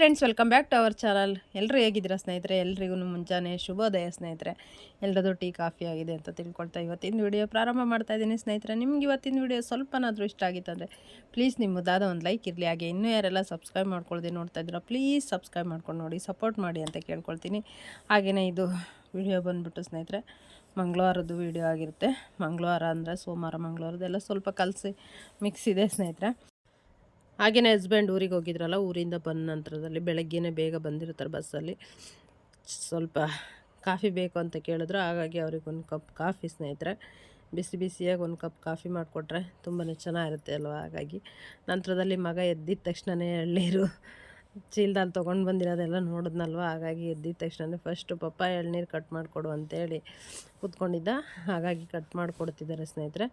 Friends welcome back to our channel ಎಲ್ಲರೂ ಹೇಗಿದ್ದೀರಾ ಸ್ನೇಹಿತರೆ? ಎಲ್ರಿಗೂ ಮುಂಜಾನೆ ಶುಭೋದಯ ಸ್ನೇಹಿತರೆ. ಎಲ್ಲರದು ಟೀ, ಕಾಫಿ ಆಗಿದೆ ಅಂತ ತಿಳ್ಕೊಳ್ತಾ ಇವತ್ತಿನ ವಿಡಿಯೋ ಪ್ರಾರಂಭ ಮಾಡ್ತಾ ಇದ್ದೀನಿ ಸ್ನೇಹಿತರೆ. ನಿಮ್ಗೆ ಇವತ್ತಿನ ವಿಡಿಯೋ ಸ್ವಲ್ಪನಾದರೂ ಇಷ್ಟ ಆಗಿತ್ತು ಅಂದರೆ ಪ್ಲೀಸ್ ನಿಮ್ಮದಾದ ಒಂದು ಲೈಕ್ ಇರಲಿ. ಹಾಗೆ ಇನ್ನೂ ಯಾರೆಲ್ಲ ಸಬ್ಸ್ಕ್ರೈಬ್ ಮಾಡ್ಕೊಳ್ದೆ ನೋಡ್ತಾ ಇದ್ದೀರಾ ಪ್ಲೀಸ್ ಸಬ್ಸ್ಕ್ರೈಬ್ ಮಾಡ್ಕೊಂಡು ನೋಡಿ ಸಪೋರ್ಟ್ ಮಾಡಿ ಅಂತ ಕೇಳ್ಕೊಳ್ತೀನಿ. ಹಾಗೆಯೇ ಇದು ವಿಡಿಯೋ ಬಂದುಬಿಟ್ಟು ಸ್ನೇಹಿತರೆ, ಮಂಗಳವಾರದ್ದು ವಿಡಿಯೋ ಆಗಿರುತ್ತೆ. ಮಂಗಳವಾರ ಅಂದರೆ ಸೋಮವಾರ ಮಂಗಳವಾರದೆಲ್ಲ ಸ್ವಲ್ಪ ಕಲಸಿ ಮಿಕ್ಸ್ ಇದೆ ಸ್ನೇಹಿತರೆ. ಹಾಗೆಯೇ ಹಸ್ಬೆಂಡ್ ಊರಿಗೆ ಹೋಗಿದ್ರಲ್ಲ, ಊರಿಂದ ಬಂದ ನಂತರದಲ್ಲಿ ಬೆಳಗ್ಗೆನೇ ಬೇಗ ಬಂದಿರ್ತಾರೆ ಬಸ್ಸಲ್ಲಿ ಸ್ವಲ್ಪ ಕಾಫಿ ಬೇಕು ಅಂತ ಕೇಳಿದ್ರು, ಹಾಗಾಗಿ ಅವ್ರಿಗೆ ಒಂದು ಕಪ್ ಕಾಫಿ ಸ್ನೇಹಿತರೆ. ಬಿಸಿ ಬಿಸಿಯಾಗಿ ಒಂದು ಕಪ್ ಕಾಫಿ ಮಾಡಿಕೊಟ್ರೆ ತುಂಬಾ ಚೆನ್ನಾಗಿರುತ್ತೆ ಅಲ್ವ? ಹಾಗಾಗಿ ನಂತರದಲ್ಲಿ ಮಗ ಎದ್ದಿದ ತಕ್ಷಣವೇ ಎಳ್ನೀರು ಚೀಲ್ದಲ್ಲಿ ತೊಗೊಂಡು ಬಂದಿರೋದೆಲ್ಲ ನೋಡಿದ್ನಲ್ವ? ಹಾಗಾಗಿ ಎದ್ದಿದ ತಕ್ಷಣ ಫಸ್ಟು ಪಪ್ಪ ಎಳ್ನೀರು ಕಟ್ ಮಾಡಿಕೊಡು ಅಂತೇಳಿ ಕೂತ್ಕೊಂಡಿದ್ದ. ಹಾಗಾಗಿ ಕಟ್ ಮಾಡಿಕೊಡ್ತಿದ್ದಾರೆ ಸ್ನೇಹಿತರೆ.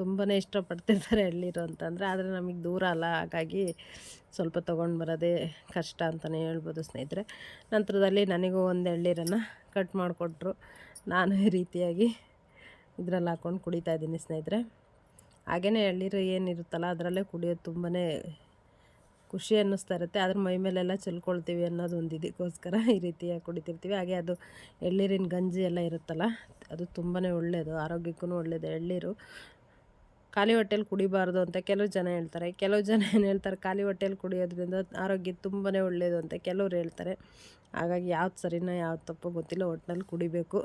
ತುಂಬಾ ಇಷ್ಟಪಡ್ತಿರ್ತಾರೆ ಎಳ್ನೀರು ಅಂತಂದರೆ, ಆದರೆ ನಮಗೆ ದೂರ ಅಲ್ಲ. ಹಾಗಾಗಿ ಸ್ವಲ್ಪ ತೊಗೊಂಡು ಬರೋದೇ ಕಷ್ಟ ಅಂತಲೇ ಹೇಳ್ಬೋದು ಸ್ನೇಹಿತರೆ. ನಂತರದಲ್ಲಿ ನನಗೂ ಒಂದು ಎಳ್ನೀರನ್ನು ಕಟ್ ಮಾಡಿಕೊಟ್ರು. ನಾನು ಈ ರೀತಿಯಾಗಿ ಇದರಲ್ಲಿ ಹಾಕ್ಕೊಂಡು ಕುಡಿತಾ ಇದ್ದೀನಿ ಸ್ನೇಹಿತರೆ. ಹಾಗೆಯೇ ಎಳ್ನೀರು ಏನಿರುತ್ತಲ್ಲ, ಅದರಲ್ಲೇ ಕುಡಿಯೋದು ತುಂಬಾ ಖುಷಿ ಅನ್ನಿಸ್ತಾ ಇರುತ್ತೆ. ಅದ್ರ ಮೈ ಮೇಲೆಲ್ಲ ಚೆಲ್ಕೊಳ್ತೀವಿ ಅನ್ನೋದು ಒಂದು ಇದಕ್ಕೋಸ್ಕರ ಈ ರೀತಿಯಾಗಿ ಕುಡಿತಿರ್ತೀವಿ. ಹಾಗೆ ಅದು ಎಳ್ಳೀರಿನ ಗಂಜಿ ಎಲ್ಲ ಇರುತ್ತಲ್ಲ, ಅದು ತುಂಬಾ ಒಳ್ಳೆಯದು ಆರೋಗ್ಯಕ್ಕೂ ಒಳ್ಳೆಯದು ಎಳ್ನೀರು. ಖಾಲಿ ಹೊಟ್ಟೆಲಿ ಕುಡಿಬಾರ್ದು ಅಂತ ಕೆಲವು ಜನ ಹೇಳ್ತಾರೆ. ಕೆಲವು ಜನ ಏನು ಹೇಳ್ತಾರೆ, ಖಾಲಿ ಹೊಟ್ಟೆಲಿ ಕುಡಿಯೋದ್ರಿಂದ ಆರೋಗ್ಯ ತುಂಬಾ ಒಳ್ಳೆಯದು ಅಂತ ಕೆಲವ್ರು ಹೇಳ್ತಾರೆ. ಹಾಗಾಗಿ ಯಾವ್ದು ಸರಿನೋ ಯಾವ್ದು ತಪ್ಪು ಗೊತ್ತಿಲ್ಲ ಒಟ್ಟಿನಲ್ಲಿ ಕುಡಿಬೇಕು.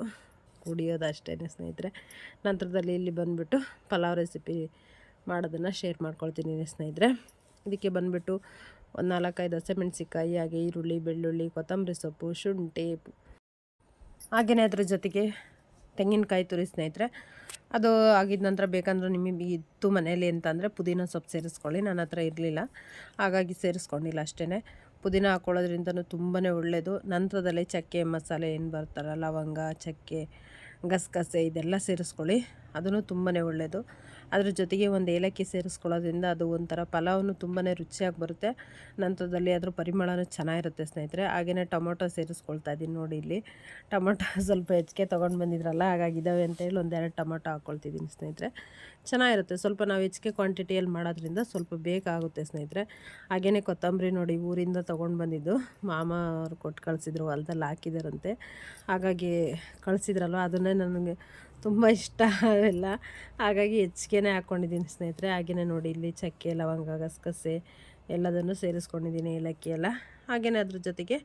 ಕುಡಿಯೋದು ಅಷ್ಟೇ ಸ್ನೇಹಿತರೆ. ನಂತರದಲ್ಲಿ ಇಲ್ಲಿ ಬಂದುಬಿಟ್ಟು ಪಲಾವ್ ರೆಸಿಪಿ ಮಾಡೋದನ್ನು ಶೇರ್ ಮಾಡ್ಕೊಳ್ತೀನಿ ಸ್ನೇಹಿತರೆ. ಇದಕ್ಕೆ ಬಂದುಬಿಟ್ಟು ಒಂದು ನಾಲ್ಕೈದು ಹಸಿಮೆಣ್ಸಿಕಾಯಿ ಹಾಗೆ ಈರುಳ್ಳಿ, ಬೆಳ್ಳುಳ್ಳಿ, ಕೊತ್ತಂಬರಿ ಸೊಪ್ಪು, ಶುಂಠಿ. ಹಾಗೆಯೇ ಅದ್ರ ಜೊತೆಗೆ ತೆಂಗಿನಕಾಯಿ ತುರಿ ಸ್ನೇಹಿತರೆ. ಅದು ಆಗಿದ ನಂತರ ಬೇಕಂದ್ರೆ ನಿಮಗೆ ಇತ್ತು ಮನೇಲಿ ಅಂತಂದರೆ ಪುದೀನ ಸೊಪ್ಪು ಸೇರಿಸ್ಕೊಳ್ಳಿ, ನನ್ನ ಹತ್ರ ಇರಲಿಲ್ಲ. ಹಾಗಾಗಿ ಸೇರಿಸ್ಕೊಂಡಿಲ್ಲ ಅಷ್ಟೇ ಪುದೀನ ಹಾಕ್ಕೊಳ್ಳೋದ್ರಿಂದ ತುಂಬಾ ಒಳ್ಳೆಯದು ನಂತರದಲ್ಲಿ ಚಕ್ಕೆ, ಮಸಾಲೆ ಏನು ಬರ್ತಾರ ಲವಂಗ, ಚಕ್ಕೆ, ಗಸಗಸೆ, ಇದೆಲ್ಲ ಸೇರಿಸ್ಕೊಳ್ಳಿ. ಅದೂ ತುಂಬಾ ಒಳ್ಳೆಯದು ಅದ್ರ ಜೊತೆಗೆ ಒಂದು ಏಲಕ್ಕಿ ಸೇರಿಸ್ಕೊಳ್ಳೋದ್ರಿಂದ ಅದು ಒಂಥರ ಪಲಾವನ್ನು ತುಂಬಾ ರುಚಿಯಾಗಿ ಬರುತ್ತೆ. ನಂತರದಲ್ಲಿ ಅದ್ರ ಪರಿಮಳನೂ ಚೆನ್ನಾಗಿರುತ್ತೆ ಸ್ನೇಹಿತರೆ. ಹಾಗೆಯೇ ಟೊಮೊಟೊ ಸೇರಿಸ್ಕೊಳ್ತಾ ಇದ್ದೀನಿ ನೋಡಿ ಇಲ್ಲಿ. ಟೊಮೊಟೊ ಸ್ವಲ್ಪ ಹೆಚ್ಚಿಗೆ ತೊಗೊಂಡು ಬಂದಿದ್ರಲ್ಲ, ಹಾಗಾಗಿ ಇದ್ದಾವೆ ಅಂತೇಳಿ ಒಂದೆರಡು ಟೊಮೊಟೊ ಹಾಕ್ಕೊಳ್ತಿದ್ದೀನಿ ಸ್ನೇಹಿತರೆ. ಚೆನ್ನಾಗಿರುತ್ತೆ. ಸ್ವಲ್ಪ ನಾವು ಹೆಚ್ಚಿಗೆ ಕ್ವಾಂಟಿಟಿಯಲ್ಲಿ ಮಾಡೋದ್ರಿಂದ ಸ್ವಲ್ಪ ಬೇಕಾಗುತ್ತೆ ಸ್ನೇಹಿತರೆ. ಹಾಗೆಯೇ ಕೊತ್ತಂಬರಿ ನೋಡಿ ಊರಿಂದ ತೊಗೊಂಡು ಬಂದಿದ್ದು. ಮಾಮ ಅವ್ರು ಕೊಟ್ಟು ಕಳಿಸಿದ್ರು ಹೊಲದಲ್ಲಿ ಹಾಕಿದಾರಂತೆ. ಹಾಗಾಗಿ ಕಳಿಸಿದ್ರಲ್ವ? ಅದನ್ನೇ ನನಗೆ ತುಂಬ ಇಷ್ಟ ಅವೆಲ್ಲ. ಹಾಗಾಗಿ ಹೆಚ್ಚಿಗೆನೇ ಹಾಕ್ಕೊಂಡಿದ್ದೀನಿ ಸ್ನೇಹಿತರೆ. ಹಾಗೆಯೇ ನೋಡಿ ಇಲ್ಲಿ ಚಕ್ಕೆ, ಲವಂಗ, ಗಸಗಸೆ ಎಲ್ಲದನ್ನು ಸೇರಿಸ್ಕೊಂಡಿದ್ದೀನಿ ಏಲಕ್ಕಿ ಎಲ್ಲ. ಹಾಗೆಯೇ ಅದ್ರ ಜೊತೆಗೆ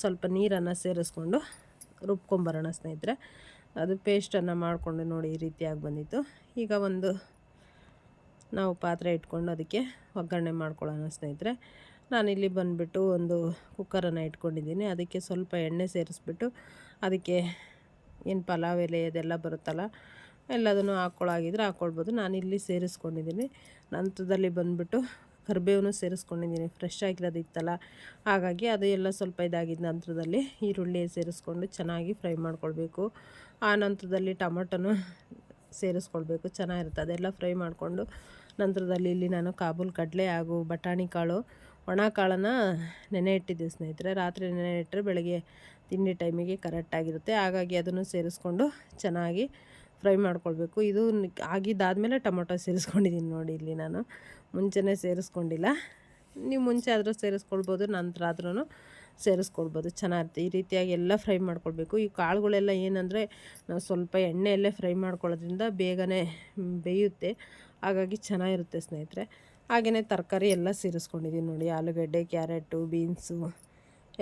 ಸ್ವಲ್ಪ ನೀರನ್ನು ಸೇರಿಸ್ಕೊಂಡು ರುಬ್ಕೊಂಬರೋಣ ಸ್ನೇಹಿತರೆ. ಅದು ಪೇಸ್ಟನ್ನು ಮಾಡಿಕೊಂಡು ನೋಡಿ ಈ ರೀತಿಯಾಗಿ ಬಂದಿತ್ತು. ಈಗ ಒಂದು ನಾವು ಪಾತ್ರೆ ಇಟ್ಕೊಂಡು ಅದಕ್ಕೆ ಒಗ್ಗರಣೆ ಮಾಡ್ಕೊಳ್ಳೋಣ ಸ್ನೇಹಿತರೆ. ನಾನಿಲ್ಲಿ ಬಂದುಬಿಟ್ಟು ಒಂದು ಕುಕ್ಕರನ್ನು ಇಟ್ಕೊಂಡಿದ್ದೀನಿ. ಅದಕ್ಕೆ ಸ್ವಲ್ಪ ಎಣ್ಣೆ ಸೇರಿಸ್ಬಿಟ್ಟು ಅದಕ್ಕೆ ಏನು ಪಲಾವ್ ಎಲೆ ಅದೆಲ್ಲ ಬರುತ್ತಲ್ಲ, ಎಲ್ಲದನ್ನು ಹಾಕ್ಕೊಳ್ಳಾಗಿದ್ರೆ ಹಾಕ್ಕೊಳ್ಬೋದು ನಾನಿಲ್ಲಿ ಸೇರಿಸ್ಕೊಂಡಿದ್ದೀನಿ. ನಂತರದಲ್ಲಿ ಬಂದುಬಿಟ್ಟು ಕರಿಬೇವನ್ನು ಸೇರಿಸ್ಕೊಂಡಿದ್ದೀನಿ. ಫ್ರೆಶ್ ಆಗಿರೋದು ಇತ್ತಲ್ಲ, ಹಾಗಾಗಿ ಅದು ಎಲ್ಲ ಸ್ವಲ್ಪ ಇದಾಗಿದ್ದ ನಂತರದಲ್ಲಿ ಈರುಳ್ಳಿ ಸೇರಿಸ್ಕೊಂಡು ಚೆನ್ನಾಗಿ ಫ್ರೈ ಮಾಡ್ಕೊಳ್ಬೇಕು. ಆ ನಂತರದಲ್ಲಿ ಟೊಮೊಟೊನು ಸೇರಿಸ್ಕೊಳ್ಬೇಕು. ಚೆನ್ನಾಗಿರುತ್ತೆ. ಅದೆಲ್ಲ ಫ್ರೈ ಮಾಡಿಕೊಂಡು ನಂತರದಲ್ಲಿ ಇಲ್ಲಿ ನಾನು ಕಾಬೂಲ್ ಕಡಲೆ ಹಾಗೂ ಬಟಾಣಿ ಕಾಳು, ಒಣ ಕಾಳನ್ನು ನೆನೆ ಇಟ್ಟಿದ್ದೆ ಸ್ನೇಹಿತರೆ. ರಾತ್ರಿ ನೆನೆ ಇಟ್ಟರೆ ಬೆಳಗ್ಗೆ ತಿಂಡಿ ಟೈಮಿಗೆ ಕರೆಕ್ಟಾಗಿರುತ್ತೆ ಹಾಗಾಗಿ ಅದನ್ನು ಸೇರಿಸ್ಕೊಂಡು ಚೆನ್ನಾಗಿ ಫ್ರೈ ಮಾಡ್ಕೊಳ್ಬೇಕು. ಇದು ಆಗಿದ್ದಾದಮೇಲೆ ಟೊಮೊಟೊ ಸೇರಿಸ್ಕೊಂಡಿದ್ದೀನಿ ನೋಡಿ ಇಲ್ಲಿ ನಾನು. ಮುಂಚೆನೇ ಸೇರಿಸ್ಕೊಂಡಿಲ್ಲ. ನೀವು ಮುಂಚೆ ಆದರೂ ಸೇರಿಸ್ಕೊಳ್ಬೋದು, ನಂತರ ಆದ್ರೂ ಸೇರಿಸ್ಕೊಳ್ಬೋದು. ಚೆನ್ನಾಗಿರುತ್ತೆ. ಈ ರೀತಿಯಾಗಿ ಎಲ್ಲ ಫ್ರೈ ಮಾಡ್ಕೊಳ್ಬೇಕು. ಈ ಕಾಳುಗಳೆಲ್ಲ ಏನಂದರೆ ನಾವು ಸ್ವಲ್ಪ ಎಣ್ಣೆಯಲ್ಲೇ ಫ್ರೈ ಮಾಡ್ಕೊಳ್ಳೋದ್ರಿಂದ ಬೇಗನೆ ಬೇಯುತ್ತೆ. ಹಾಗಾಗಿ ಚೆನ್ನಾಗಿರುತ್ತೆ ಸ್ನೇಹಿತರೆ. ಹಾಗೆಯೇ ತರಕಾರಿ ಎಲ್ಲ ಸೇರಿಸ್ಕೊಂಡಿದ್ದೀನಿ ನೋಡಿ. ಆಲೂಗಡ್ಡೆ, ಕ್ಯಾರೆಟು, ಬೀನ್ಸು.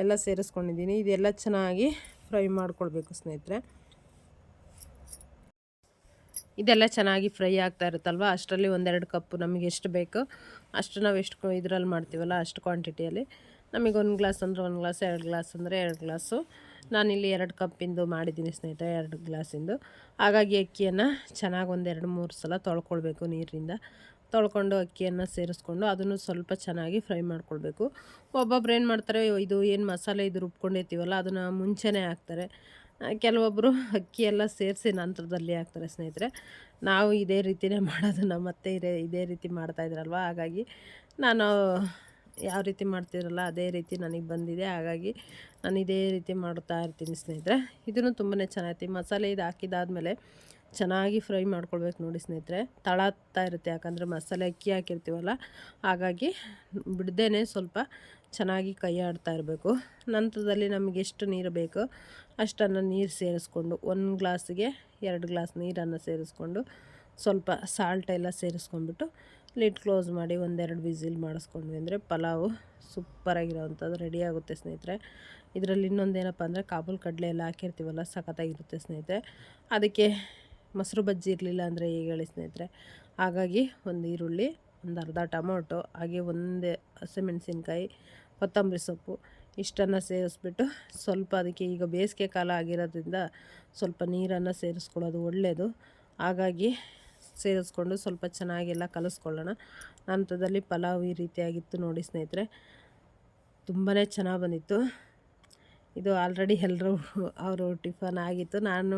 ಎಲ್ಲ ಸೇರಿಸ್ಕೊಂಡಿದ್ದೀನಿ. ಇದೆಲ್ಲ ಚೆನ್ನಾಗಿ ಫ್ರೈ ಮಾಡ್ಕೊಳ್ಬೇಕು ಸ್ನೇಹಿತರೆ. ಇದೆಲ್ಲ ಚೆನ್ನಾಗಿ ಫ್ರೈ ಆಗ್ತಾ ಇರುತ್ತಲ್ವ? ಅಷ್ಟರಲ್ಲಿ ಒಂದೆರಡು ಕಪ್ಪು ನಮಗೆ ಎಷ್ಟು ಬೇಕು? ಅಷ್ಟು ನಾವು ಎಷ್ಟು ಇದರಲ್ಲಿ ಮಾಡ್ತೀವಲ್ಲ ಅಷ್ಟು ಕ್ವಾಂಟಿಟಿಯಲ್ಲಿ. ನಮಗೆ ಒಂದು ಗ್ಲಾಸ್ ಅಂದರೆ ಒಂದು ಗ್ಲಾಸ್, ಎರಡು ಗ್ಲಾಸ್ ಅಂದರೆ ಎರಡು ಗ್ಲಾಸು. ನಾನಿಲ್ಲಿ ಎರಡು ಕಪ್ಪಿಂದು ಮಾಡಿದ್ದೀನಿ ಸ್ನೇಹಿತರೆ, ಎರಡು ಗ್ಲಾಸಿಂದು. ಹಾಗಾಗಿ ಅಕ್ಕಿಯನ್ನು ಚೆನ್ನಾಗಿ ಒಂದೆರಡು ಮೂರು ಸಲ ತೊಳ್ಕೊಳ್ಬೇಕು ನೀರಿನಿಂದ ತೊಳ್ಕೊಂಡು ಅಕ್ಕಿಯನ್ನು ಸೇರಿಸ್ಕೊಂಡು ಅದನ್ನು ಸ್ವಲ್ಪ ಚೆನ್ನಾಗಿ ಫ್ರೈ ಮಾಡ್ಕೊಳ್ಬೇಕು. ಒಬ್ಬೊಬ್ರು ಏನು ಮಾಡ್ತಾರೆ, ಇದು ಏನು ಮಸಾಲೆ ಇದು ರುಬ್ಕೊಂಡಿರ್ತೀವಲ್ಲ, ಅದನ್ನು ಮುಂಚೆನೇ ಹಾಕ್ತಾರೆ. ಕೆಲವೊಬ್ಬರು ಅಕ್ಕಿ ಎಲ್ಲ ಸೇರಿಸಿ ನಂತರದಲ್ಲಿ ಹಾಕ್ತಾರೆ ಸ್ನೇಹಿತರೆ. ನಾವು ಇದೇ ರೀತಿಯೇ ಮಾಡೋದು ನಮ್ಮ ಇದೇ ಇದೇ ರೀತಿ ಮಾಡ್ತಾಯಿದ್ರಲ್ವ ಹಾಗಾಗಿ ನಾನು ಯಾವ ರೀತಿ ಮಾಡ್ತಿರಲ್ಲ, ಅದೇ ರೀತಿ ನನಗೆ ಬಂದಿದೆ. ಹಾಗಾಗಿ ನಾನು ಇದೇ ರೀತಿ ಮಾಡ್ತಾ ಇರ್ತೀನಿ ಸ್ನೇಹಿತರೆ. ಇದನ್ನು ತುಂಬಾ ಚೆನ್ನಾಗಿತ್ತು ಮಸಾಲೆ ಇದು ಹಾಕಿದಾದ್ಮೇಲೆ ಚೆನ್ನಾಗಿ ಫ್ರೈ ಮಾಡ್ಕೊಳ್ಬೇಕು ನೋಡಿ ಸ್ನೇಹಿತರೆ. ತಳತ್ತಾ ಇರುತ್ತೆ, ಯಾಕಂದರೆ ಮಸಾಲೆ ಅಕ್ಕಿ ಹಾಕಿರ್ತೀವಲ್ಲ, ಹಾಗಾಗಿ ಬಿಡ್ದೇ ಸ್ವಲ್ಪ ಚೆನ್ನಾಗಿ ಕೈ ಆಡ್ತಾ ಇರಬೇಕು. ನಂತರದಲ್ಲಿ ನಮಗೆ ಎಷ್ಟು ನೀರು ಬೇಕೋ, ಅಷ್ಟನ್ನು ನೀರು ಸೇರಿಸ್ಕೊಂಡು, ಒಂದು ಗ್ಲಾಸಿಗೆ ಎರಡು ಗ್ಲಾಸ್ ನೀರನ್ನು ಸೇರಿಸ್ಕೊಂಡು, ಸ್ವಲ್ಪ ಸಾಲ್ಟ್ ಎಲ್ಲ ಸೇರಿಸ್ಕೊಂಡ್ಬಿಟ್ಟು ಲಿಡ್ ಕ್ಲೋಸ್ ಮಾಡಿ ಒಂದೆರಡು ವಿಸಿಲ್ ಮಾಡಿಸ್ಕೊಂಡ್ವಿ ಅಂದರೆ ಪಲಾವು ಸೂಪರಾಗಿರೋವಂಥದ್ದು ರೆಡಿ ಆಗುತ್ತೆ ಸ್ನೇಹಿತರೆ. ಇದರಲ್ಲಿ ಇನ್ನೊಂದೇನಪ್ಪ ಅಂದರೆ ಕಾಬೂಲ್ ಕಡಲೆ ಎಲ್ಲ ಹಾಕಿರ್ತೀವಲ್ಲ, ಸಖತ್ತಾಗಿರುತ್ತೆ ಸ್ನೇಹಿತರೆ. ಅದಕ್ಕೆ ಮೊಸರು ಬಜ್ಜಿ ಇರಲಿಲ್ಲ ಅಂದರೆ ಈಗ ಹೇಳಿ ಸ್ನೇಹಿತರೆ. ಹಾಗಾಗಿ ಒಂದು ಈರುಳ್ಳಿ, ಒಂದು ಅರ್ಧ ಟೊಮೊಟೊ, ಹಾಗೆ ಒಂದೇ ಹಸಿಮೆಣಸಿನ್ಕಾಯಿ, ಕೊತ್ತಂಬರಿ ಸೊಪ್ಪು ಇಷ್ಟನ್ನು ಸೇರಿಸ್ಬಿಟ್ಟು ಸ್ವಲ್ಪ ಅದಕ್ಕೆ ಈಗ ಬೇಸಿಗೆ ಕಾಲ ಆಗಿರೋದ್ರಿಂದ ಸ್ವಲ್ಪ ನೀರನ್ನು ಸೇರಿಸ್ಕೊಳ್ಳೋದು ಒಳ್ಳೆಯದು ಹಾಗಾಗಿ ಸೇರಿಸ್ಕೊಂಡು ಸ್ವಲ್ಪ ಚೆನ್ನಾಗೆಲ್ಲ ಕಲಿಸ್ಕೊಳ್ಳೋಣ. ನಂತರದಲ್ಲಿ ಪಲಾವ್ ಈ ರೀತಿಯಾಗಿತ್ತು ನೋಡಿ ಸ್ನೇಹಿತರೆ. ತುಂಬಾ ಚೆನ್ನಾಗಿ ಬಂದಿತ್ತು. ಇದು ಆಲ್ರೆಡಿ ಎಲ್ಲರೂ ಅವರು ಟಿಫನ್ ಆಗಿತ್ತು. ನಾನು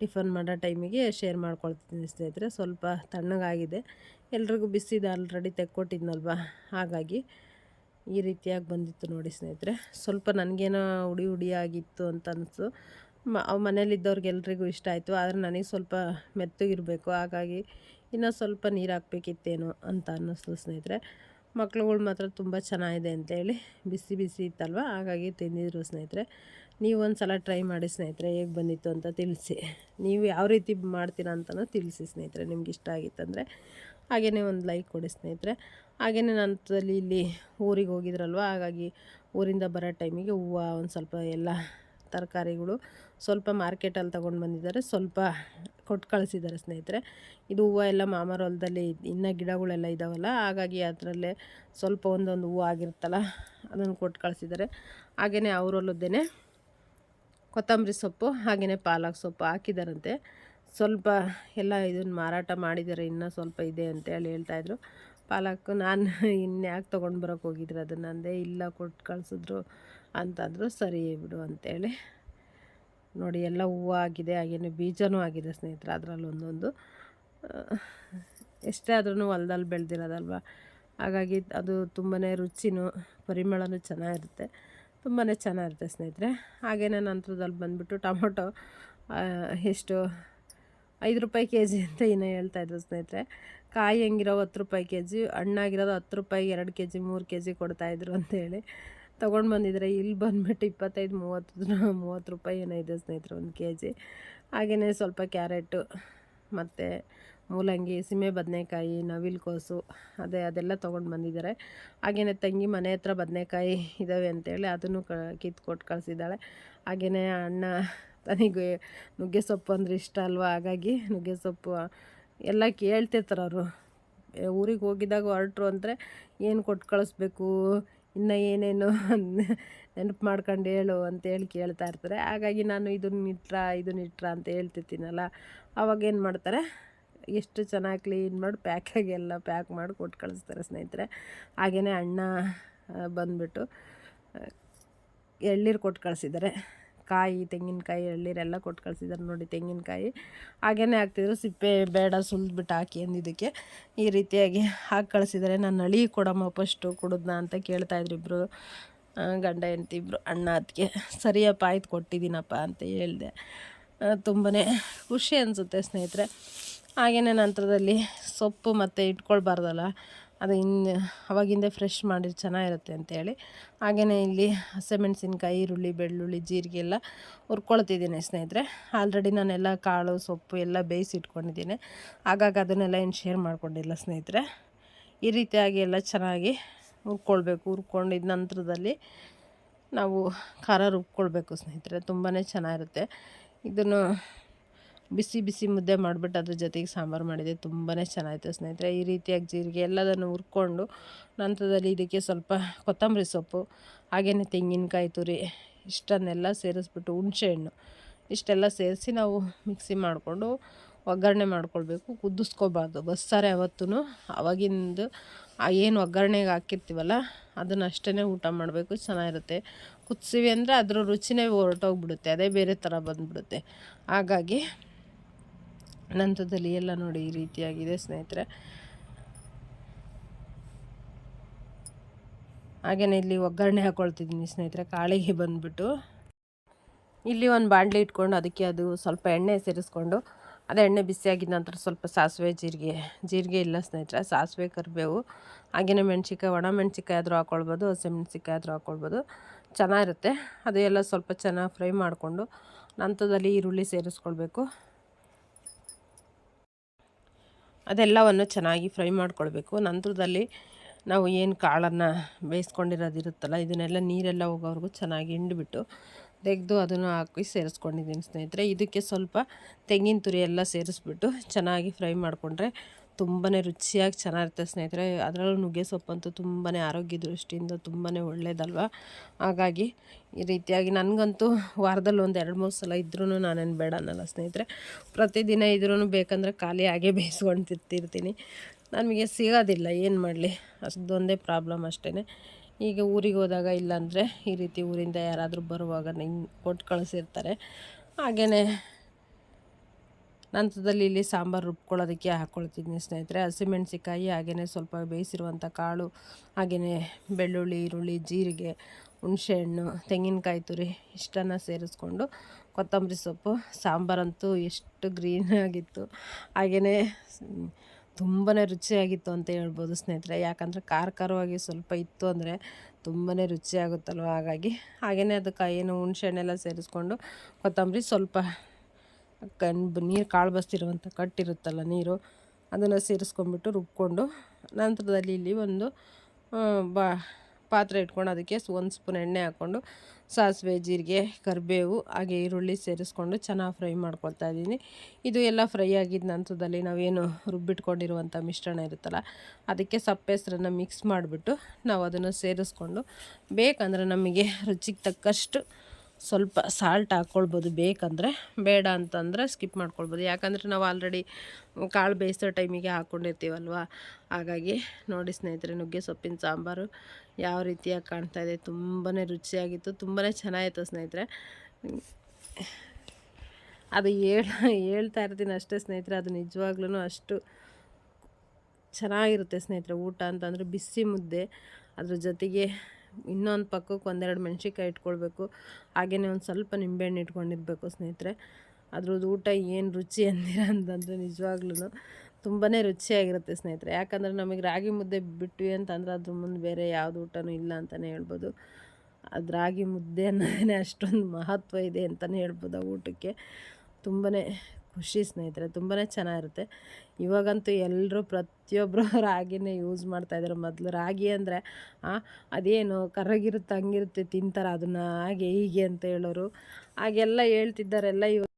ಟಿಫನ್ ಮಾಡೋ ಟೈಮಿಗೆ ಶೇರ್ ಮಾಡ್ಕೊಳ್ತೀನಿ ಸ್ನೇಹಿತರೆ. ಸ್ವಲ್ಪ ತಣ್ಣಗಾಗಿದೆ. ಎಲ್ರಿಗೂ ಬಿಸಿದು ಆಲ್ರೆಡಿ ತೆಕ್ಕೊಟ್ಟಿದ್ನಲ್ವ? ಹಾಗಾಗಿ ಈ ರೀತಿಯಾಗಿ ಬಂದಿತ್ತು ನೋಡಿ ಸ್ನೇಹಿತರೆ. ಸ್ವಲ್ಪ ನನಗೇನೋ ಉಡಿ ಹುಡಿಯಾಗಿತ್ತು ಅಂತ ಅನಿಸ್ತು ಮ ಮನೇಲಿದ್ದವ್ರಿಗೆಲ್ರಿಗೂ ಇಷ್ಟ ಆಯಿತು. ಆದರೆ ನನಗೆ ಸ್ವಲ್ಪ ಮೆತ್ತಗಿರಬೇಕು. ಹಾಗಾಗಿ ಇನ್ನೂ ಸ್ವಲ್ಪ ನೀರು ಹಾಕ್ಬೇಕಿತ್ತೇನೋ ಅಂತ ಅನ್ನಿಸ್ತು ಸ್ನೇಹಿತರೆ. ಮಕ್ಳುಗಳು ಮಾತ್ರ ತುಂಬ ಚೆನ್ನಾಗಿದೆ ಅಂತೇಳಿ ಬಿಸಿ ಬಿಸಿ ಇತ್ತಲ್ವ? ಹಾಗಾಗಿ ತಿಂದಿದ್ರು ಸ್ನೇಹಿತರೆ. ನೀವು ಒಂದು ಸಲ ಟ್ರೈ ಮಾಡಿ ಸ್ನೇಹಿತರೆ, ಹೇಗೆ ಬಂದಿತ್ತು ಅಂತ ತಿಳಿಸಿ. ನೀವು ಯಾವ ರೀತಿ ಮಾಡ್ತೀರಾ ಅಂತಲೂ ತಿಳಿಸಿ ಸ್ನೇಹಿತರೆ, ನಿಮ್ಗೆ ಇಷ್ಟ ಆಗಿತ್ತಂದರೆ ಹಾಗೆಯೇ ಒಂದು ಲೈಕ್ ಕೊಡಿ ಸ್ನೇಹಿತರೆ. ಹಾಗೆಯೇ ನಂತರದಲ್ಲಿ ಇಲ್ಲಿ ಊರಿಗೆ ಹೋಗಿದ್ರಲ್ವ? ಹಾಗಾಗಿ ಊರಿಂದ ಬರೋ ಟೈಮಿಗೆ ಹೂವು, ಒಂದು ಸ್ವಲ್ಪ ಎಲ್ಲ ತರಕಾರಿಗಳು ಸ್ವಲ್ಪ ಮಾರ್ಕೆಟಲ್ಲಿ ತೊಗೊಂಡು ಬಂದಿದ್ದಾರೆ. ಸ್ವಲ್ಪ ಕೊಟ್ಟು ಕಳಿಸಿದ್ದಾರೆ ಸ್ನೇಹಿತರೆ. ಇದು ಹೂವು ಎಲ್ಲ ಮಾಮರ ಹೊಲದಲ್ಲಿ ಇನ್ನೂ ಗಿಡಗಳೆಲ್ಲ ಇದ್ದಾವಲ್ಲ ಹಾಗಾಗಿ ಅದರಲ್ಲೇ ಸ್ವಲ್ಪ ಒಂದೊಂದು ಹೂವು ಆಗಿರುತ್ತಲ್ಲ, ಅದನ್ನು ಕೊಟ್ಟು ಕಳಿಸಿದ್ದಾರೆ. ಹಾಗೆಯೇ ಅವರಲ್ಲದ್ದೇನೆ ಕೊತ್ತಂಬರಿ ಸೊಪ್ಪು ಹಾಗೆಯೇ ಪಾಲಕ್ ಸೊಪ್ಪು ಹಾಕಿದಾರಂತೆ ಸ್ವಲ್ಪ ಎಲ್ಲ ಇದನ್ನು ಮಾರಾಟ ಮಾಡಿದ್ದಾರೆ, ಇನ್ನೂ ಸ್ವಲ್ಪ ಇದೆ ಅಂತೇಳಿ ಹೇಳ್ತಾಯಿದ್ರು ಪಾಲಕ್ ನಾನು ಇನ್ಯಾಕೆ ತೊಗೊಂಡು ಬರೋಕ್ಕೆ ಹೋಗಿದ್ರು ಅದನ್ನು ಅಂದೆ ಇಲ್ಲ, ಕೊಟ್ಟು ಕಳಿಸಿದ್ರು ಅಂತಂದರು ಸರಿ ಬಿಡು ಅಂತೇಳಿ ನೋಡಿ ಎಲ್ಲ ಹೂವು ಆಗಿದೆ, ಹಾಗೇನು ಬೀಜನೂ ಆಗಿದೆ ಸ್ನೇಹಿತರೆ ಅದರಲ್ಲಿ ಒಂದೊಂದು. ಎಷ್ಟೇ ಆದ್ರೂ ಹೊಲದಲ್ಲಿ ಬೆಳೆದಿರೋದಲ್ವ? ಹಾಗಾಗಿ ಅದು ತುಂಬಾ ರುಚಿನೂ, ಪರಿಮಳನೂ ಚೆನ್ನಾಗಿರುತ್ತೆ. ತುಂಬಾ ಚೆನ್ನಾಗಿರುತ್ತೆ ಸ್ನೇಹಿತರೆ. ಹಾಗೇನೆ ನಂತರದಲ್ಲಿ ಬಂದುಬಿಟ್ಟು ಟೊಮೊಟೊ ಎಷ್ಟು, ಐದು ರೂಪಾಯಿ ಕೆ ಜಿ ಅಂತ ಹೇಳ್ತಾ ಹೇಳ್ತಾಯಿದ್ರು ಸ್ನೇಹಿತರೆ. ಕಾಯಿ ಹೆಂಗಿರೋ ಹತ್ತು ರೂಪಾಯಿ ಕೆ ಜಿ ಹಣ್ಣಾಗಿರೋದು ಹತ್ತು ರೂಪಾಯಿ ಎರಡು ಕೆ ಜಿ ಮೂರು ಕೆ ಜಿ ಕೊಡ್ತಾಯಿದ್ರು ಅಂತೇಳಿ. ತೊಗೊಂಡು ಬಂದಿದ್ರೆ, ಇಲ್ಲಿ ಬಂದ್ಬಿಟ್ಟು ಇಪ್ಪತ್ತೈದು, ಮೂವತ್ತು ಮೂವತ್ತು ರೂಪಾಯಿ ಏನೋ ಇದೆ ಸ್ನೇಹಿತರೆ, ಒಂದು ಕೆ ಜಿ. ಹಾಗೆಯೇ ಸ್ವಲ್ಪ ಕ್ಯಾರೆಟು, ಮತ್ತು ಮೂಲಂಗಿ ಸೀಮೆ ಬದನೆಕಾಯಿ ನವಿಲುಕೋಸು ಅದೇ ಅದೆಲ್ಲ ತೊಗೊಂಡು ಬಂದಿದ್ದಾರೆ. ಹಾಗೆಯೇ ತಂಗಿ ಮನೆ ಹತ್ರ ಬದನೆಕಾಯಿ ಇದ್ದಾವೆ ಅಂತೇಳಿ ಅದನ್ನು ಕ ಕಿತ್ತು ಕೊಟ್ಟು ಕಳಿಸಿದ್ದಾಳೆ. ಹಾಗೆಯೇ ಅಣ್ಣ ತನಿಗೆ ನುಗ್ಗೆ ಸೊಪ್ಪು ಅಂದರೆ ಇಷ್ಟ ಅಲ್ವಾ? ಹಾಗಾಗಿ ನುಗ್ಗೆ ಸೊಪ್ಪು, ಎಲ್ಲ ಕೇಳ್ತಿರ್ತಾರೆ ಅವರು ಊರಿಗೆ ಹೋಗಿದ್ದಾಗ ಹೊರಟ್ರು ಅಂದರೆ ಏನು ಕೊಟ್ಟು ಕಳಿಸ್ಬೇಕು? ಇನ್ನು ಏನೇನು ನೆನಪು ಮಾಡ್ಕೊಂಡು ಹೇಳು ಅಂತೇಳಿ ಕೇಳ್ತಾ ಇರ್ತಾರೆ. ಹಾಗಾಗಿ ನಾನು ಇದನ್ನ ಇಟ್ರ ಇದನ್ನ ಇಟ್ರ ಅಂತ ಹೇಳ್ತಿರ್ತೀನಲ್ಲ, ಅವಾಗ ಏನು ಮಾಡ್ತಾರೆ, ಎಷ್ಟು ಚೆನ್ನಾಗಿ ಕ್ಲೀನ್ ಮಾಡಿ ಪ್ಯಾಕಾಗಿ ಎಲ್ಲ ಪ್ಯಾಕ್ ಮಾಡಿ ಕೊಟ್ಟು ಕಳಿಸ್ತಾರೆ ಸ್ನೇಹಿತರೆ. ಹಾಗೆಯೇ ಅಣ್ಣ ಬಂದುಬಿಟ್ಟು ಎಳ್ಳೀರು ಕೊಟ್ಟು ಕಳಿಸಿದ್ದಾರೆ. ಕಾಯಿ, ತೆಂಗಿನಕಾಯಿ ಎಳ್ಳೀರೆಲ್ಲ ಕೊಟ್ಟು ಕಳಿಸಿದ್ದಾರೆ ನೋಡಿ ತೆಂಗಿನಕಾಯಿ. ಹಾಗೇ ಹಾಕ್ತಿದ್ರು, ಸಿಪ್ಪೆ ಬೇಡ ಸುಲಿದ್ಬಿಟ್ಟು ಹಾಕಿ ಅಂದಿದ್ದಕ್ಕೆ ಈ ರೀತಿಯಾಗಿ ಹಾಕಿ ಕಳಿಸಿದರೆ. ನಾನು ನಳಿ ಕೊಡಮ್ಮ ಫಸ್ಟು ಕುಡಿದ್ನ ಅಂತ ಕೇಳ್ತಾಯಿದ್ರು ಇಬ್ಬರು ಗಂಡ, ಹೆಂಡ್ತಿ ಇಬ್ಬರು ಅಣ್ಣ ಅದಕ್ಕೆ ಸರಿಯಪ್ಪ, ಆಯ್ತು ಕೊಟ್ಟಿದ್ದೀನಪ್ಪ ಅಂತ ಹೇಳಿದೆ. ತುಂಬಾ ಖುಷಿ ಅನಿಸುತ್ತೆ ಸ್ನೇಹಿತರೆ. ಹಾಗೆಯೇ ನಂತರದಲ್ಲಿ ಸೊಪ್ಪು ಮತ್ತು ಇಟ್ಕೊಳ್ಬಾರ್ದಲ್ಲ. ಅದು ಇನ್ನು ಅವಾಗಿಂದ ಫ್ರೆಶ್ ಮಾಡಿದ್ರೆ ಚೆನ್ನಾಗಿರುತ್ತೆ ಅಂತೇಳಿ. ಹಾಗೆಯೇ ಇಲ್ಲಿ ಹಸಿಮೆಣ್ಸಿನ್ಕಾಯಿ, ಈರುಳ್ಳಿ, ಬೆಳ್ಳುಳ್ಳಿ, ಜೀರಿಗೆ ಎಲ್ಲ ಹುರ್ಕೊಳ್ತಿದ್ದೀನಿ ಸ್ನೇಹಿತರೆ. ಆಲ್ರೆಡಿ ನಾನೆಲ್ಲ ಕಾಳು, ಸೊಪ್ಪು ಎಲ್ಲ ಬೇಯಿಸಿ ಇಟ್ಕೊಂಡಿದ್ದೀನಿ ಹಾಗಾಗಿ ಅದನ್ನೆಲ್ಲ ಏನು ಶೇರ್ ಮಾಡ್ಕೊಂಡಿಲ್ಲ ಸ್ನೇಹಿತರೆ. ಈ ರೀತಿಯಾಗಿ ಎಲ್ಲ ಚೆನ್ನಾಗಿ ಹುರ್ಕೊಳ್ಬೇಕು. ಹುರ್ಕೊಂಡಿದ್ದ ನಂತರದಲ್ಲಿ ನಾವು ಖಾರ ರುಬ್ಕೊಳ್ಬೇಕು ಸ್ನೇಹಿತರೆ. ತುಂಬಾ ಚೆನ್ನಾಗಿರುತ್ತೆ. ಇದನ್ನು ಬಿಸಿ ಬಿಸಿ ಮುದ್ದೆ ಮಾಡಿಬಿಟ್ಟು ಅದ್ರ ಜೊತೆಗೆ ಸಾಂಬಾರು ಮಾಡಿದೆ. ತುಂಬಾ ಚೆನ್ನಾಗಿತ್ತು ಸ್ನೇಹಿತರೆ. ಈ ರೀತಿಯಾಗಿ ಜೀರಿಗೆ ಎಲ್ಲದನ್ನು ಹುರ್ಕೊಂಡು ನಂತರದಲ್ಲಿ ಇದಕ್ಕೆ ಸ್ವಲ್ಪ ಕೊತ್ತಂಬರಿ ಸೊಪ್ಪು, ಹಾಗೆಯೇ ತೆಂಗಿನಕಾಯಿ ತುರಿ, ಇಷ್ಟನ್ನೆಲ್ಲ ಸೇರಿಸ್ಬಿಟ್ಟು ಹುಣಸೆಹಣ್ಣು. ಇಷ್ಟೆಲ್ಲ ಸೇರಿಸಿ ನಾವು ಮಿಕ್ಸಿ ಮಾಡಿಕೊಂಡು ಒಗ್ಗರಣೆ ಮಾಡ್ಕೊಳ್ಬೇಕು. ಕುದಿಸ್ಕೋಬಾರ್ದು. ಬಸ್ಸಾರೆ ಅವತ್ತೂ ಅವಾಗಿಂದು ಏನು ಒಗ್ಗರಣೆಗೆ ಹಾಕಿರ್ತೀವಲ್ಲ, ಅದನ್ನು ಅಷ್ಟೇ ಊಟ ಮಾಡಬೇಕು. ಚೆನ್ನಾಗಿರುತ್ತೆ. ಕುದಿಸಿವಿ ಅಂದರೆ ಅದರ ರುಚಿನೇ ಹೊರಟೋಗ್ಬಿಡುತ್ತೆ. ಅದೇ ಬೇರೆ ಥರ ಬಂದುಬಿಡುತ್ತೆ. ಹಾಗಾಗಿ ನಂತರದಲ್ಲಿ ಎಲ್ಲ ನೋಡಿ ಈ ರೀತಿಯಾಗಿದೆ, ಸ್ನೇಹಿತರೆ. ಹಾಗೆಯೇ ಇಲ್ಲಿ ಒಗ್ಗರಣೆ ಹಾಕ್ಕೊಳ್ತಿದ್ದೀನಿ ಸ್ನೇಹಿತರೆ. ಕಾಳಿಗೆ ಬಂದುಬಿಟ್ಟು ಇಲ್ಲಿ ಒಂದು ಬಾಂಡ್ಲಿ ಇಟ್ಕೊಂಡು ಅದಕ್ಕೆ ಅದು ಸ್ವಲ್ಪ ಎಣ್ಣೆ ಸೇರಿಸ್ಕೊಂಡು ಅದು ಎಣ್ಣೆ ಬಿಸಿಯಾಗಿದ್ದ ನಂತರ ಸ್ವಲ್ಪ ಸಾಸಿವೆ, ಜೀರಿಗೆ ಜೀರಿಗೆ ಇಲ್ಲ ಸ್ನೇಹಿತರೆ, ಸಾಸಿವೆ, ಕರಿಬೇವು ಹಾಗೆಯೇ ಮೆಣ್ಸಿಕಾಯಿ ಒಣ ಮೆಣ್ಸಿಕಾಯಿ ಆದರೂ ಹಾಕ್ಕೊಳ್ಬೋದು ಹಸಿ ಮೆಣಸಿಕಾಯಿ ಆದರೂ ಹಾಕ್ಕೊಳ್ಬೋದು ಚೆನ್ನಾಗಿರುತ್ತೆ. ಅದು ಎಲ್ಲ ಸ್ವಲ್ಪ ಚೆನ್ನಾಗಿ ಫ್ರೈ ಮಾಡಿಕೊಂಡು ನಂತರದಲ್ಲಿ ಈರುಳ್ಳಿ ಸೇರಿಸ್ಕೊಳ್ಬೇಕು. ಅದೆಲ್ಲವನ್ನು ಚೆನ್ನಾಗಿ ಫ್ರೈ ಮಾಡಿಕೊಳ್ಬೇಕು. ನಂತರದಲ್ಲಿ ನಾವು ಏನು ಕಾಳನ್ನು ಬೇಯಿಸ್ಕೊಂಡಿರೋದಿರುತ್ತಲ್ಲ ಇದನ್ನೆಲ್ಲ ನೀರೆಲ್ಲ ಹೋಗೋವರೆಗೂ ಚೆನ್ನಾಗಿ ಹಿಂಡ್ಬಿಟ್ಟು ತೆಗೆದು ಅದನ್ನು ಹಾಕಿ ಸೇರಿಸ್ಕೊಂಡಿದ್ದೀನಿ ಸ್ನೇಹಿತರೆ. ಇದಕ್ಕೆ ಸ್ವಲ್ಪ ತೆಂಗಿನ ತುರಿ ಎಲ್ಲ ಸೇರಿಸ್ಬಿಟ್ಟು ಚೆನ್ನಾಗಿ ಫ್ರೈ ಮಾಡಿಕೊಂಡ್ರೆ ತುಂಬಾ ರುಚಿಯಾಗಿ ಚೆನ್ನಾಗಿರುತ್ತೆ ಸ್ನೇಹಿತರೆ. ಅದರಲ್ಲೂ ನುಗ್ಗೆ ಸೊಪ್ಪಂತೂ ತುಂಬಾ ಆರೋಗ್ಯ ದೃಷ್ಟಿಯಿಂದ ತುಂಬಾ ಒಳ್ಳೆಯದಲ್ವ ಹಾಗಾಗಿ ಈ ರೀತಿಯಾಗಿ ನನಗಂತೂ ವಾರದಲ್ಲಿ ಒಂದು ಎರಡು ಮೂರು ಸಲ ಇದ್ರೂ ನಾನೇನು ಬೇಡ ಅನ್ನಲ್ಲ ಸ್ನೇಹಿತರೆ. ಪ್ರತಿದಿನ ಇದ್ರೂ ಬೇಕಂದರೆ ಖಾಲಿ ಹಾಗೆ ಬೇಯಿಸ್ಕೊಂಡು ತಿರ್ತಿರ್ತೀನಿ ನಮಗೆ ಸಿಗೋದಿಲ್ಲ, ಏನು ಮಾಡಲಿ? ಅಷ್ಟೊಂದೇ ಪ್ರಾಬ್ಲಮ್ ಅಷ್ಟೇ ಈಗ ಊರಿಗೆ ಹೋದಾಗ ಇಲ್ಲಾಂದರೆ ಈ ರೀತಿ ಊರಿಂದ ಯಾರಾದರೂ ಬರುವಾಗ ನಿಂಗೆ ಕೊಟ್ಟು ಕಳಿಸಿರ್ತಾರೆ. ಹಾಗೆಯೇ ನಂತರದಲ್ಲಿ ಇಲ್ಲಿ ಸಾಂಬಾರು ರುಬ್ಕೊಳ್ಳೋದಕ್ಕೆ ಹಾಕ್ಕೊಳ್ತಿದ್ದೀನಿ ಸ್ನೇಹಿತರೆ. ಹಸಿಮೆಣ್ಸಿಕಾಯಿ ಹಾಗೆಯೇ ಸ್ವಲ್ಪ ಬೇಯಿಸಿರುವಂಥ ಕಾಳು ಹಾಗೆಯೇ ಬೆಳ್ಳುಳ್ಳಿ, ಈರುಳ್ಳಿ, ಜೀರಿಗೆ ಹುಣಸೆಹಣ್ಣು ತೆಂಗಿನಕಾಯಿ ತುರಿ ಇಷ್ಟನ್ನು ಸೇರಿಸ್ಕೊಂಡು ಕೊತ್ತಂಬರಿ ಸೊಪ್ಪು, ಸಾಂಬಾರಂತೂ ಎಷ್ಟು ಗ್ರೀನಾಗಿತ್ತು ಹಾಗೆಯೇ ತುಂಬಾ ರುಚಿಯಾಗಿತ್ತು ಅಂತ ಹೇಳ್ಬೋದು ಸ್ನೇಹಿತರೆ. ಯಾಕಂದರೆ ಖಾರ ಖಾರವಾಗಿ ಸ್ವಲ್ಪ ಇತ್ತು ಅಂದರೆ ತುಂಬಾ ರುಚಿಯಾಗುತ್ತಲ್ವ ಹಾಗಾಗಿ. ಹಾಗೆಯೇ ಅದಕ್ಕೆ ಏನು ಹುಣಸೆಹಣ್ಣೆಲ್ಲ ಸೇರಿಸ್ಕೊಂಡು ಕೊತ್ತಂಬರಿ ಸ್ವಲ್ಪ ಕಣ್ ನೀರು ಕಾಳು ಬಸ್ತಿರುವಂಥ ಕಟ್ಟಿರುತ್ತಲ್ಲ ನೀರು, ಅದನ್ನು ಸೇರಿಸ್ಕೊಂಡ್ಬಿಟ್ಟು ರುಬ್ಕೊಂಡು ನಂತರದಲ್ಲಿ ಇಲ್ಲಿ ಒಂದು ಬಾ, ಪಾತ್ರೆ ಇಟ್ಕೊಂಡು ಅದಕ್ಕೆ ಒಂದು ಸ್ಪೂನ್ ಎಣ್ಣೆ ಹಾಕ್ಕೊಂಡು ಸಾಸಿವೆ, ಜೀರಿಗೆ, ಕರಿಬೇವು, ಹಾಗೆ ಈರುಳ್ಳಿ ಸೇರಿಸ್ಕೊಂಡು ಚೆನ್ನಾಗಿ ಫ್ರೈ ಮಾಡ್ಕೊಳ್ತಾ ಇದ್ದೀನಿ. ಇದು ಎಲ್ಲ ಫ್ರೈ ಆಗಿದ್ದ ನಂತರದಲ್ಲಿ ನಾವೇನು ರುಬ್ಬಿಟ್ಕೊಂಡಿರುವಂಥ ಮಿಶ್ರಣ ಇರುತ್ತಲ್ಲ, ಅದಕ್ಕೆ ಸಪ್ಪೆಸರನ್ನು ಮಿಕ್ಸ್ ಮಾಡಿಬಿಟ್ಟು ನಾವು ಅದನ್ನು ಸೇರಿಸ್ಕೊಂಡು ಬೇಕಂದರೆ ನಮಗೆ ರುಚಿಗೆ ತಕ್ಕಷ್ಟು ಸ್ವಲ್ಪ ಸಾಲ್ಟ್ ಹಾಕ್ಕೊಳ್ಬೋದು ಬೇಕಂದರೆ. ಬೇಡ ಅಂತಂದರೆ ಸ್ಕಿಪ್ ಮಾಡ್ಕೊಳ್ಬೋದು. ಯಾಕಂದರೆ ನಾವು ಆಲ್ರೆಡಿ ಕಾಳು ಬೇಯಿಸೋ ಟೈಮಿಗೆ ಹಾಕ್ಕೊಂಡಿರ್ತೀವಲ್ವ ಹಾಗಾಗಿ ನೋಡಿ ಸ್ನೇಹಿತರೆ, ನುಗ್ಗೆ ಸೊಪ್ಪಿನ ಸಾಂಬಾರು ಯಾವ ರೀತಿಯಾಗಿ ಕಾಣ್ತಾ ಇದೆ. ತುಂಬಾ ರುಚಿಯಾಗಿತ್ತು. ತುಂಬಾ ಚೆನ್ನಾಗಿತ್ತು ಸ್ನೇಹಿತರೆ. ಅದು ಹೇಳ, ಹೇಳ್ತಾ ಇರ್ತೀನಿ ಅಷ್ಟೇ ಸ್ನೇಹಿತರೆ. ಅದು ನಿಜವಾಗ್ಲೂ ಅಷ್ಟು ಚೆನ್ನಾಗಿರುತ್ತೆ ಸ್ನೇಹಿತರೆ. ಊಟ ಅಂತಂದರೆ ಬಿಸಿ ಮುದ್ದೆ. ಅದ್ರ ಜೊತೆಗೆ ಇನ್ನೊಂದು ಪಕ್ಕಕ್ಕೆ ಒಂದೆರಡು ಮೆಣ್ಸಿನ್ಕಾಯಿ ಇಟ್ಕೊಳ್ಬೇಕು. ಹಾಗೆಯೇ ಒಂದು ಸ್ವಲ್ಪ ನಿಂಬೆಹಣ್ಣು ಇಟ್ಕೊಂಡಿರಬೇಕು ಸ್ನೇಹಿತರೆ. ಅದ್ರದ್ದು ಊಟ ಏನು ರುಚಿ ಅಂದಿರ ಅಂತಂದರೆ ನಿಜವಾಗ್ಲೂ ತುಂಬಾ ರುಚಿಯಾಗಿರುತ್ತೆ ಸ್ನೇಹಿತರೆ. ಯಾಕಂದರೆ ನಮಗೆ ರಾಗಿ ಮುದ್ದೆ ಬಿಟ್ವಿ ಅಂತಂದ್ರೆ ಅದ್ರ ಮುಂದೆ ಬೇರೆ ಯಾವುದು ಊಟನೂ ಇಲ್ಲ ಅಂತಲೇ ಹೇಳ್ಬೋದು. ಅದು ರಾಗಿ ಮುದ್ದೆ ಅನ್ನೋದೇ ಅಷ್ಟೊಂದು ಮಹತ್ವ ಇದೆ ಅಂತಲೇ ಹೇಳ್ಬೋದು ಆ ಊಟಕ್ಕೆ. ತುಂಬಾ ಖುಷಿ ಸ್ನೇಹಿತರೆ ತುಂಬಾ ಚೆನ್ನಾಗಿರುತ್ತೆ. ಇವಾಗಂತೂ ಎಲ್ಲರೂ ಪ್ರತಿಯೊಬ್ಬರು ರಾಗಿನೇ ಯೂಸ್ ಮಾಡ್ತಾಯಿದ್ದಾರೆ ಮೊದಲು ರಾಗಿ ಅಂದರೆ ಅದೇನು ಕರಗಿರುತ್ತೆ ಹಂಗಿರುತ್ತೆ ತಿಂತಾರೆ ಅದನ್ನು, ಹಾಗೆ ಹೀಗೆ ಅಂತ ಹೇಳೋರು. ಹಾಗೆಲ್ಲ ಹೇಳ್ತಿದ್ದಾರೆಲ್ಲ ಇವಾಗ